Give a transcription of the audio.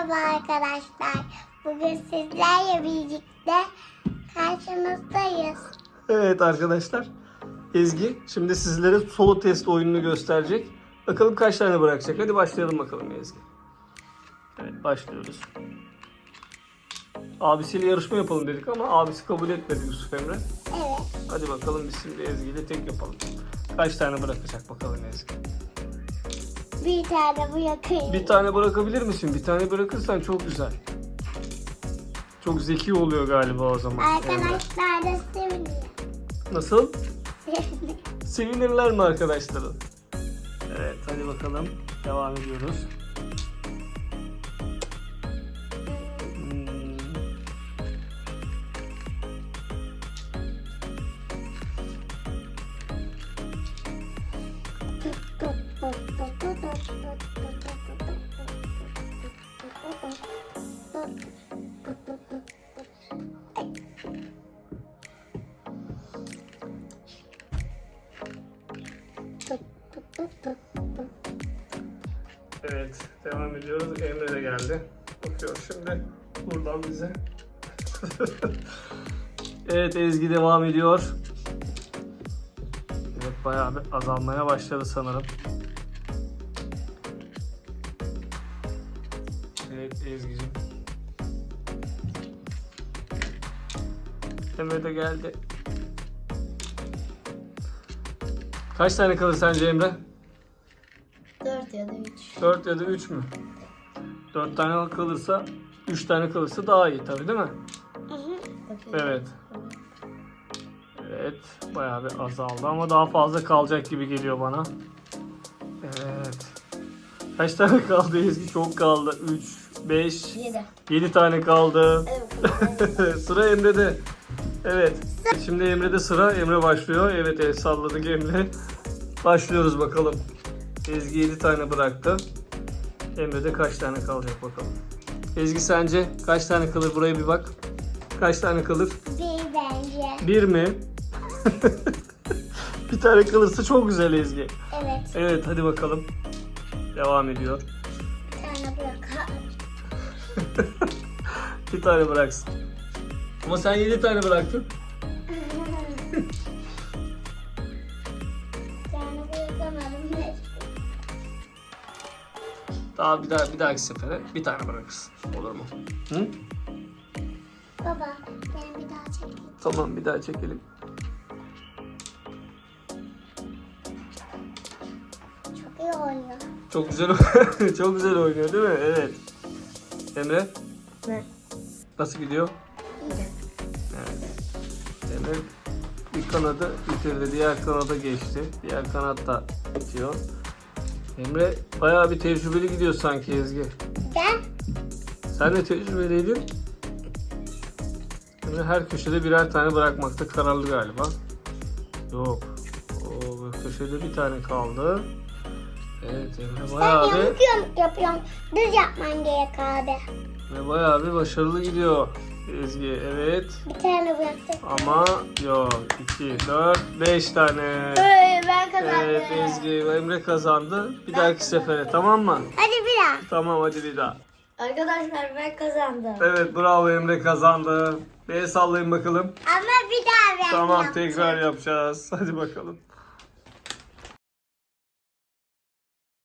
Merhaba arkadaşlar. Bugün sizlerle birlikte karşınızdayız. Evet arkadaşlar. Ezgi şimdi sizlere solo test oyununu gösterecek. Bakalım kaç tane bırakacak. Hadi başlayalım bakalım Ezgi. Evet başlıyoruz. Abisiyle yarışma yapalım dedik ama abisi kabul etmedi Yusuf Emre. Evet. Hadi bakalım biz şimdi Ezgi ile tek yapalım. Kaç tane bırakacak bakalım Ezgi. Bir tane bırakayım. Bir tane bırakabilir misin? Bir tane bırakırsan çok güzel. Çok zeki oluyor galiba o zaman. Arkadaşlar da seviniyor. Nasıl? Sevinirler mi arkadaşlarım? Evet hadi bakalım. Devam ediyoruz. Evet devam ediyoruz. Emre de geldi. Bakıyor şimdi buradan bize. evet Ezgi devam ediyor. Evet bayağı bir azalmaya başladı sanırım. Evet Ezgi'cim. Emre de geldi. Kaç tane kalır sence Emre? Dört ya da üç. 4 ya da 3 mü? 4 tane kalırsa 3 tane kalırsa daha iyi tabii değil mi? Evet. Evet. Bayağı bir azaldı ama daha fazla kalacak gibi geliyor bana. Evet. Kaç tane kaldı Ezgi? Çok kaldı. 3, 5, Yedi. 7 tane kaldı. Evet. sıra Emre'de. Evet. Şimdi Emre'de sıra. Emre başlıyor. Evet el salladık Emre. Başlıyoruz bakalım. Ezgi 7 tane bıraktı. Emre'de kaç tane kalacak bakalım. Ezgi sence kaç tane kalır buraya bir bak. Kaç tane kalır? Bir bence. Bir mi? bir tane kalırsa çok güzel Ezgi. Evet. Evet hadi bakalım. Devam ediyor. Bir tane bırak. Bir tane bıraksın. Ama sen 7 tane bıraktın. Daha bir daha bir dahaki sefere bir tane bırakırsın. Olur mu? Hı? Baba ben bir daha çekeyim. Tamam bir daha çekelim. Çok iyi oynuyor. Çok güzel çok güzel oynuyor değil mi? Evet. Emre Ne? nasıl gidiyor? İyi. Evet. Emre bir kanadı bitirdi. Diğer kanada geçti. Diğer kanat da bitiyor. Emre bayağı bir tecrübeli gidiyor sanki Ezgi. Ben Sen de tecrübeliydin. Emre her köşede birer tane bırakmakta kararlı galiba. Yok. O köşede bir tane kaldı. Evet Emre sen bayağı bir yamuk yamuk yapıyorsun. Düz yapman gerek abi. ve bayağı bir başarılı gidiyor Ezgi. Evet. Bir tane bıraktık. Ama yok. 2, 4, 5 tane. Hey, ben kazandım. Evet Ezgi Emre kazandı. Bir dahaki sefere tamam mı? Hadi bir daha. Tamam hadi bir daha. Arkadaşlar ben kazandım. Evet bravo Emre kazandı. Bir el sallayın bakalım. Ama bir daha ben Tamam yapacağım. tekrar yapacağız. Hadi bakalım.